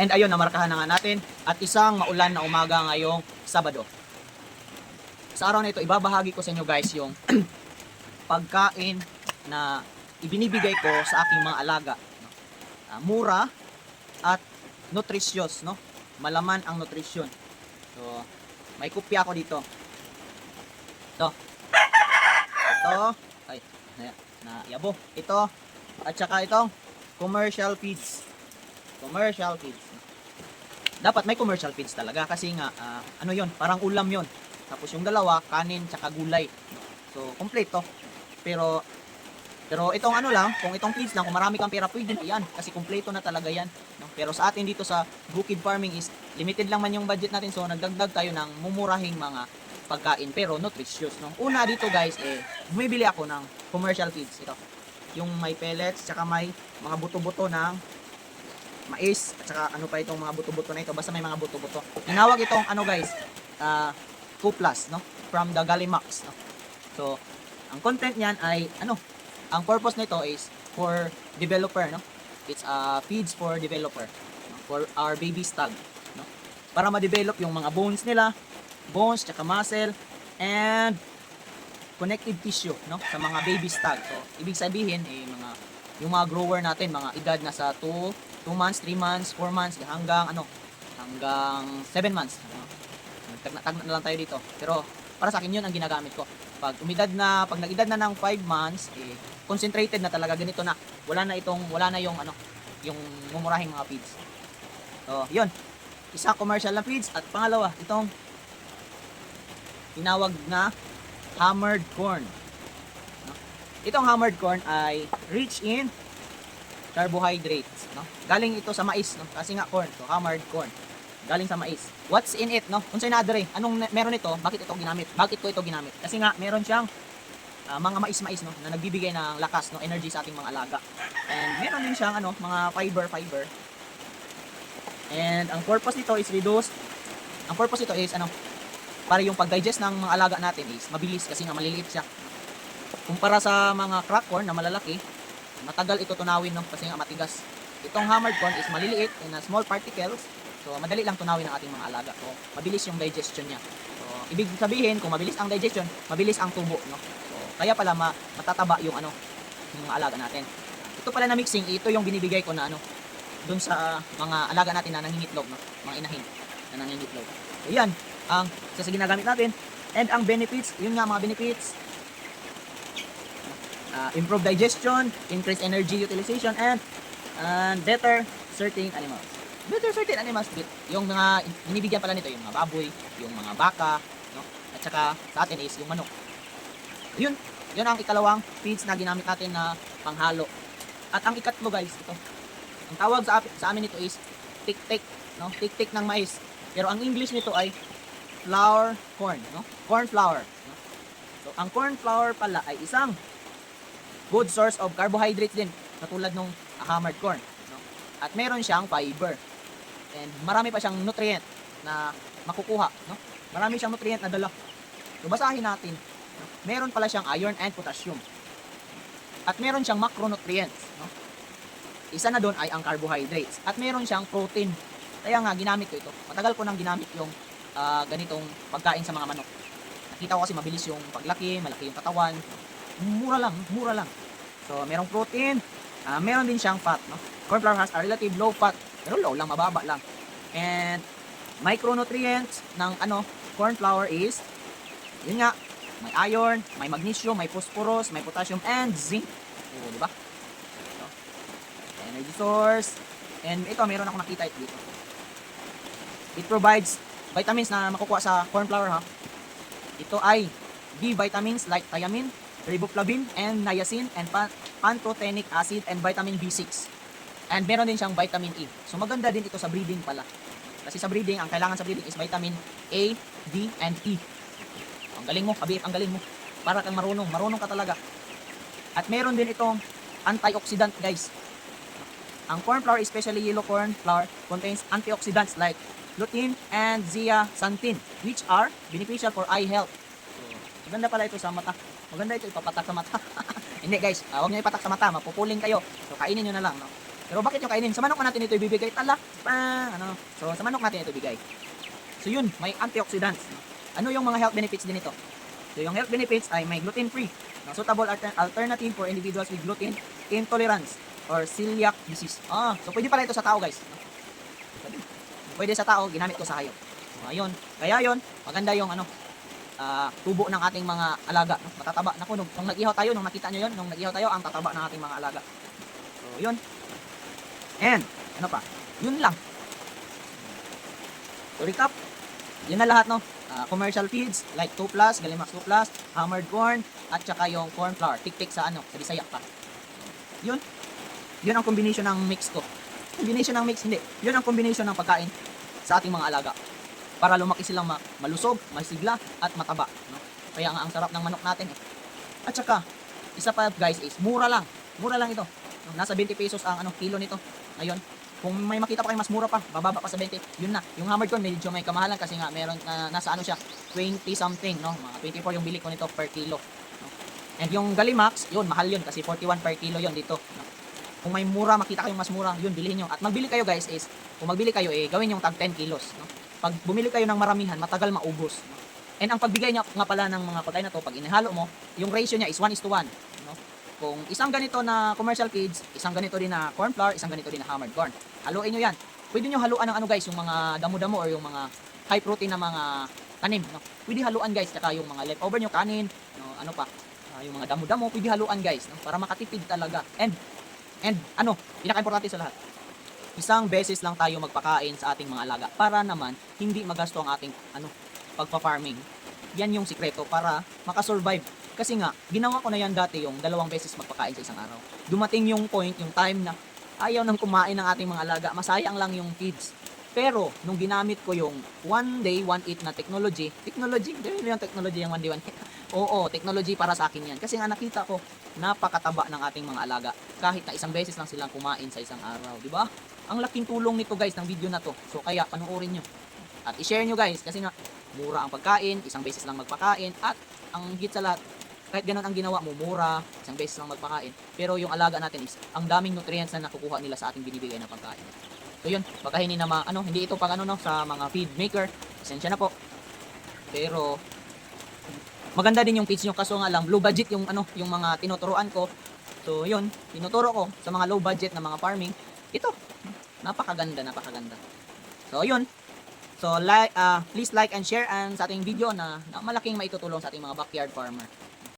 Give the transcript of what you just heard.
And ayun, namarkahan na nga natin at isang maulan na umaga ngayong Sabado. Sa araw na ito, ibabahagi ko sa inyo guys yung pagkain na ibinibigay ko sa aking mga alaga. Ah, mura at nutritious, no? Malaman ang nutrisyon. So, may kopya ako dito. Ito. Ito. Ay, na, na yabo. Ito. At saka itong commercial feeds. Commercial feeds. Dapat may commercial feeds talaga kasi nga ah, ano 'yon, parang ulam 'yon. Tapos yung dalawa, kanin tsaka gulay. So, kompleto. Pero pero itong ano lang, kung itong feeds lang, kung marami kang pera, pwede na yan. Kasi kompleto na talaga yan. No? Pero sa atin dito sa Bukid Farming is limited lang man yung budget natin. So, nagdagdag tayo ng mumurahing mga pagkain pero nutritious. No? Una dito guys, eh, bumibili ako ng commercial feeds. Ito. Yung may pellets, tsaka may mga buto-buto ng mais, at saka ano pa itong mga buto-buto na ito. Basta may mga buto-buto. Tinawag itong ano guys, uh, Plus, no? From the Gallimax, no? So, ang content niyan ay ano, ang purpose nito is for developer, no? It's uh, feeds for developer, no? for our baby stag, no? Para ma-develop yung mga bones nila, bones, tsaka muscle, and connective tissue, no? Sa mga baby stag. So, ibig sabihin, eh, mga, yung mga grower natin, mga edad na sa 2, 2 months, 3 months, 4 months, hanggang ano, hanggang 7 months. No? Tag na lang tayo dito. Pero, para sa akin yun ang ginagamit ko. Pag umidad na, pag nag-edad na ng 5 months, eh, concentrated na talaga ganito na. Wala na itong, wala na yung ano, yung mumurahing mga feeds. So, yun. Isa commercial na feeds at pangalawa, itong tinawag na hammered corn. Itong hammered corn ay rich in carbohydrates, no? Galing ito sa mais, no? Kasi nga corn, so hammered corn. Galing sa mais. What's in it, no? Unsay nadre? Anong na- meron ito? Bakit ito ginamit? Bakit ko ito ginamit? Kasi nga meron siyang ah, mga mais-mais, no? Na nagbibigay ng lakas, no? Energy sa ating mga alaga. And meron din siyang ano, mga fiber, fiber. And ang purpose nito is reduce. Ang purpose nito is ano, para yung pag-digest ng mga alaga natin is mabilis kasi nga maliliit siya. Kumpara sa mga crack corn na malalaki, matagal ito tunawin no kasi nga matigas. Itong hammered corn is maliliit in small particles. So madali lang tunawin ng ating mga alaga. So mabilis yung digestion niya. So ibig sabihin kung mabilis ang digestion, mabilis ang tubo no. So kaya pala ma- matataba yung ano yung mga alaga natin. Ito pala na mixing, ito yung binibigay ko na ano doon sa mga alaga natin na nangingitlog no, mga inahin na nangingitlog. So yan ang isa sa ginagamit natin. And ang benefits, yun nga mga benefits, uh, improve digestion, increase energy utilization, and and better certain animals. Better certain animals, yung mga binibigyan pala nito, yung mga baboy, yung mga baka, no? at saka sa atin is yung manok. Yun, yun ang ikalawang feeds na ginamit natin na panghalo. At ang ikatlo guys, ito. Ang tawag sa, sa amin nito is tik-tik, no? Tik-tik ng mais. Pero ang English nito ay flour corn, no? Corn flour. No? So, ang corn flour pala ay isang good source of carbohydrates din, katulad nung hammered corn. No? At meron siyang fiber. And marami pa siyang nutrient na makukuha. No? Marami siyang nutrient na dala. So, basahin natin. No? Meron pala siyang iron and potassium. At meron siyang macronutrients. No? Isa na doon ay ang carbohydrates. At meron siyang protein. Kaya nga, ginamit ko ito. Matagal ko nang ginamit yung ah, ganitong pagkain sa mga manok. Nakita ko kasi mabilis yung paglaki, malaki yung katawan. Mura lang, mura lang. So, merong protein, ah, meron din siyang fat. No? Corn flour has a relative low fat, pero low lang, mababa lang. And micronutrients ng ano, corn flour is, yun nga, may iron, may magnesium, may phosphorus, may potassium, and zinc. O, di ba? So, energy source. And ito, meron ako nakita ito dito. It provides vitamins na makukuha sa corn flour ha. Ito ay B vitamins like thiamine, riboflavin, and niacin, and pantothenic acid, and vitamin B6. And meron din siyang vitamin E. So maganda din ito sa breeding pala. Kasi sa breeding, ang kailangan sa breeding is vitamin A, D, and E. Ang galing mo, kabit, ang galing mo. Para kang marunong, marunong ka talaga. At meron din itong antioxidant guys. Ang corn flour, especially yellow corn flour, contains antioxidants like lutein and zeaxanthin, which are beneficial for eye health. Maganda pala ito sa mata. Maganda ito ipapatak sa mata. Hindi guys, uh, huwag niyo ipatak sa mata, mapupuling kayo. So kainin niyo na lang. No? Pero bakit yung kainin? Sa manok natin ito ibibigay tala. Bang! Ano? So sa manok natin ito ibigay. So yun, may antioxidants. Ano yung mga health benefits din ito? So yung health benefits ay may gluten-free, no, suitable alter- alternative for individuals with gluten intolerance or celiac disease. Ah, so pwede pala ito sa tao, guys. Pwede. Pwede sa tao, ginamit ko sa hayop. So, ayun. Kaya yun, maganda yung ano, ah, tubo ng ating mga alaga. No? Matataba. Naku, nung, nung nag-ihaw tayo, nung nakita nyo yun, nung nag-ihaw tayo, ang tataba ng ating mga alaga. So, yun. And, ano pa? Yun lang. To recap, yun na lahat, no? Ah, commercial feeds, like 2 Plus, Galimax 2 Plus, hammered corn, at saka yung corn flour, tik-tik sa ano, sa Bisaya pa. Yun. Yun ang combination ng mix ko. Combination ng mix, hindi. Yun ang combination ng pagkain sa ating mga alaga. Para lumaki silang ma- malusog, masigla, at mataba. No? Kaya nga ang sarap ng manok natin eh. At saka, isa pa guys is, mura lang. Mura lang ito. Nasa 20 pesos ang ano, kilo nito. Ngayon, kung may makita pa kayo mas mura pa, bababa pa sa 20, yun na. Yung hammered corn, medyo may kamahalan kasi nga meron na nasa ano siya, 20 something, no? Mga 24 yung bili ko nito per kilo. No? And yung Galimax, yun, mahal yun kasi 41 per kilo yun dito. No? Kung may mura, makita kayong mas mura, yun, bilhin nyo. At magbili kayo guys is, kung magbili kayo, eh, gawin yung tag 10 kilos. No? Pag bumili kayo ng maramihan, matagal maubos. And ang pagbigay niya nga pala ng mga pagkain na to, pag inihalo mo, yung ratio niya is 1 is to 1. No? Kung isang ganito na commercial feeds, isang ganito din na corn flour, isang ganito din na hammered corn. Haluin nyo yan. Pwede nyo haluan ng ano guys, yung mga damo-damo or yung mga high protein na mga tanim. No? Pwede haluan guys, tsaka yung mga leftover nyo kanin, no? ano pa, ah, yung mga damo-damo, pwede haluan guys, no? para makatipid talaga. And, and ano, pinaka-importante sa lahat, isang beses lang tayo magpakain sa ating mga alaga para naman hindi magasto ang ating ano pagpa-farming. Yan yung sikreto para makasurvive. Kasi nga, ginawa ko na yan dati yung dalawang beses magpakain sa isang araw. Dumating yung point, yung time na ayaw nang kumain ng ating mga alaga, masayang lang yung feeds. Pero, nung ginamit ko yung one day, one eat na technology, technology, hindi yung technology yung one day, one. Oo, technology para sa akin yan. Kasi nga nakita ko, napakataba ng ating mga alaga. Kahit na isang beses lang silang kumain sa isang araw, di ba? Ang laking tulong nito guys ng video na to. So kaya panuorin nyo. At i-share nyo guys kasi nga mura ang pagkain, isang beses lang magpakain at ang higit sa lahat, kahit ganun ang ginawa mo, mura, isang beses lang magpakain. Pero yung alaga natin is ang daming nutrients na nakukuha nila sa ating binibigay na pagkain. So yun, baka na ma, ano, hindi ito pag ano no sa mga feed maker. Pasensya na po. Pero maganda din yung feeds nyo kaso nga lang low budget yung ano, yung mga tinuturuan ko. So yun, tinuturo ko sa mga low budget na mga farming. Ito, napakaganda, napakaganda. So yun. So like uh, please like and share and sa ating video na, na malaking maitutulong sa ating mga backyard farmer.